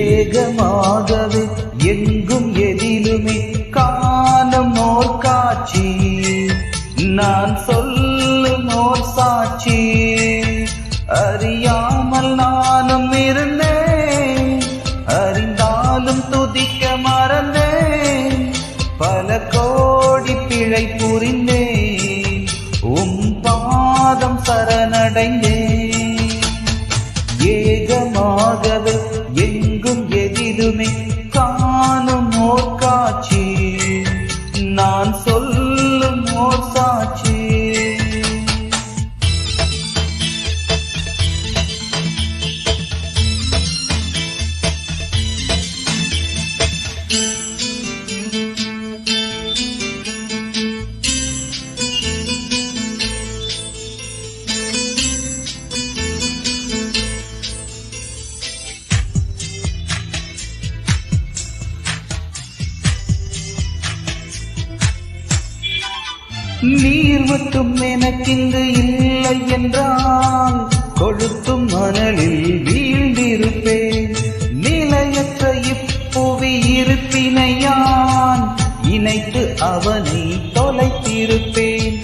ஏகமாகவே எங்கும் எதிலுமே காணும் நோர் காட்சி. நான் சொல்லும் நோர் சாட்சி. அறியா நீர் மட்டும் எனக்கிங்கு இல்லை என்றால் கொழுத்தும் மணலில் வீழ்ந்திருப்பேன். நிலையற்ற இப்புவி இருப்பினையான் இணைத்து அவனை தொலைத்திருப்பேன்.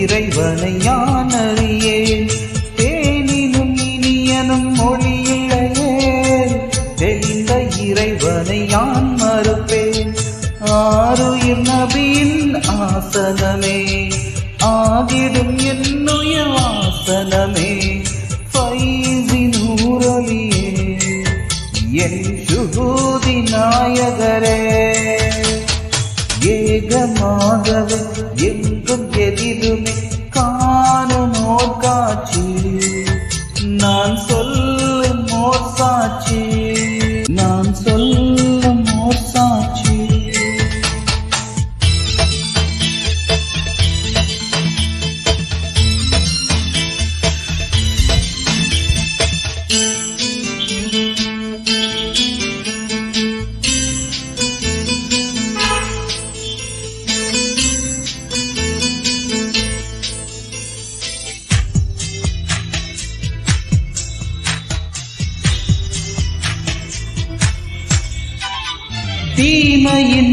இறைவனை யான் அறியேன் தேனினும் இனியனும் மொழியில்லையே தெளிந்த இறைவனை யான் மறுப்பேன். ஆறுயிர் நபியின் ஆசனமே ஆகிடும் என்னுய வாசனமே பைசி என் சுகூதி நாயகரே. ஏகமாகவே எங்கும்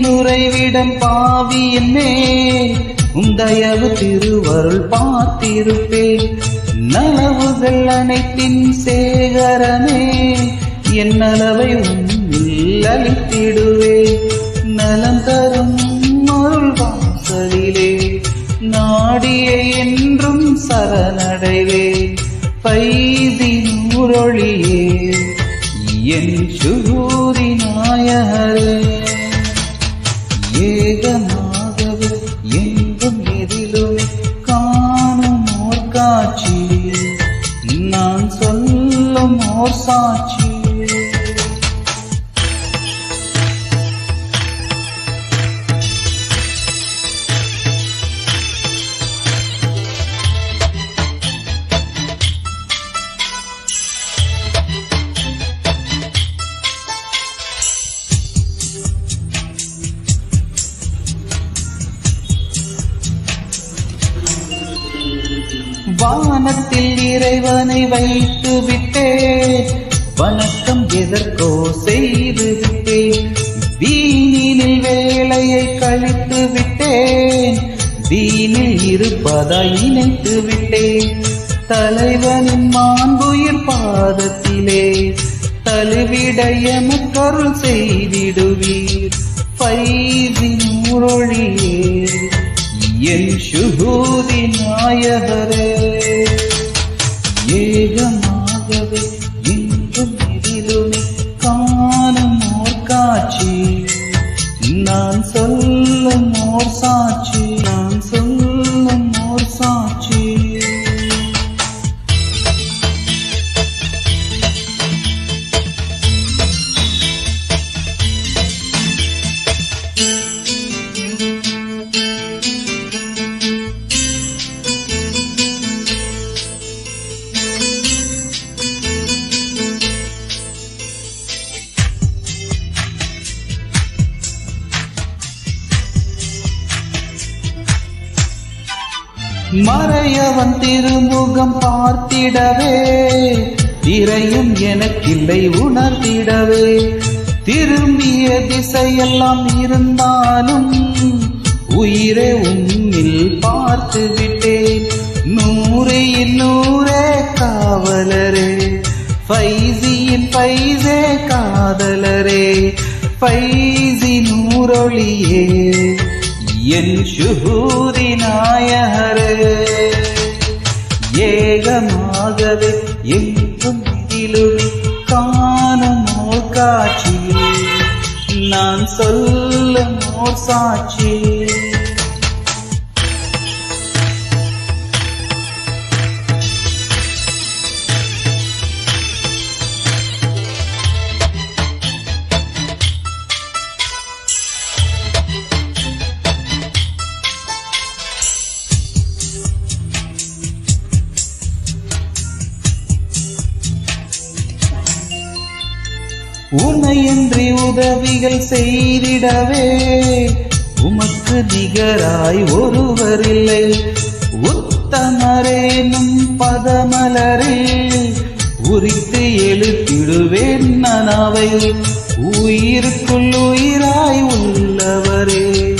உறைவிடம் பாவி மேல் உந்தயவு திருவருள் பார்த்திருப்பேன் நலவுகள் அனைத்தின் சேகரமே என் நலவை உன்னில் அளித்திடுவேன் நலம் தரும் அருள் வாசலிலே நாடிய என்றும் சரணடைவேன் பைதி நூறொழியே என் சுகூரி நாயகரே. ஏகமாகவே எங்கும் எதிலுமே காணும் ஓர் காட்சி. நான் சொல்லும் ஓர் சாட்சி. வானத்தில் இறைவனை வைத்து விட்டேன். வணக்கம் எதற்கோ செய்து விட்டேன். வீணினில் வேலையை கழித்து விட்டேன். வீணில் இருப்பதாய் நினைத்து விட்டேன். தலைவனின் மாண்புயிர் பாதத்திலே தழுவிட கருள் செய்திடுவீர். பைதி நூறொழியே என் சுகூதி நாயகரே ஏகமாகவே இன்றும் எதிலுமே காணும் ஓர் காட்சி நான் சொல்லும் ஓர் சாட்சி மறையவன் திருமுகம் பார்த்திடவே திரையும் எனக்கில்லை உணர்த்திடவே திரும்பிய திசையெல்லாம் இருந்தாலும் உயிரை உன்னில் பார்த்து விட்டேன் நூறையில் நூறே காவலரே ஃபைசியின் ஃபைசே காதலரே ஃபைசி நூறொழியே என் சுகூதி நாயகரே ஏகமாகவே எங்கும் இதிலுமே காணும் காட்சி. நான் சொல்லும் சாட்சி. உன்னையன்றி உதவிகள் செய்திடவே. உமக்கு நிகராய் ஒருவர் இல்லை உத்தமரேனும் பதமலரில் உரித்து எழுத்திடுவேன் நான் அவை உயிருக்குள் உயிராய் உள்ளவரே.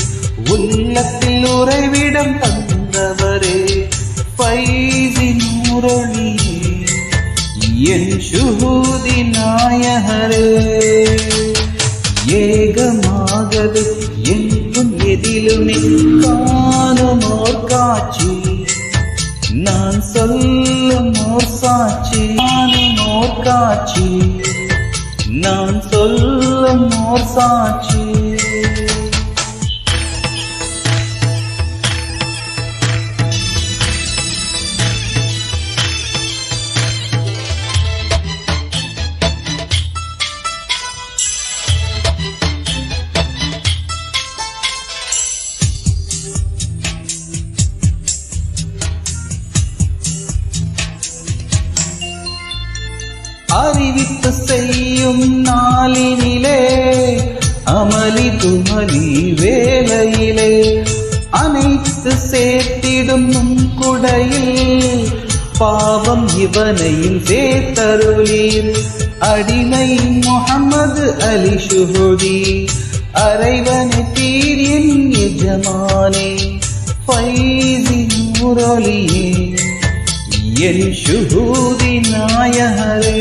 உள்ளத்தில் உறைவிடம் ஏகமாகவே என்றும் எதிலுமே காணும் ஓர் காட்சி. நான் சொல்லும் ஓர் சாட்சி. காணும் ஓர் காட்சி. நான் சொல்லும் ஓர் சாட்சி. அமளி வேலையிலே அனைத்து சேர்த்திடும் நும் குடையில் பாவம் இவனையும் சேர்த்தருளீர். அடிமை முகமது அலி சுகுதி அரைவனை தீரின் என் எஜமானே பைசி முரளியே என் சுகூதி நாயகரே.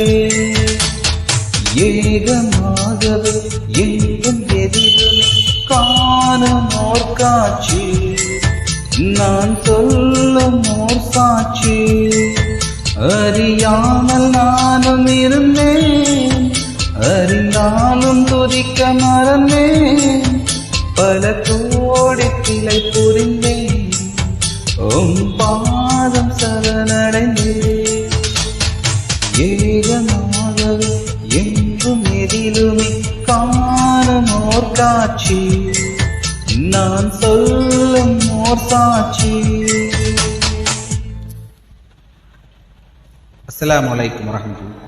ஏகமாகவே எங்கும் எதிலும் காணும் ஓர் காட்சி நான் சொல்லும் ஓர் சாட்சி அறியாமல் நானும் இருந்தேன். அறிந்தாலும் துதிக்க மறந்தேன். பல கோடி கிளை புரிந்தேன். உம் பாதம் சரணடைந்தேன். ஏகமாகவே எங்கும் எதிலுமே காணும் ஓர் காட்சி சொல்லும் ஓர் சாட்சி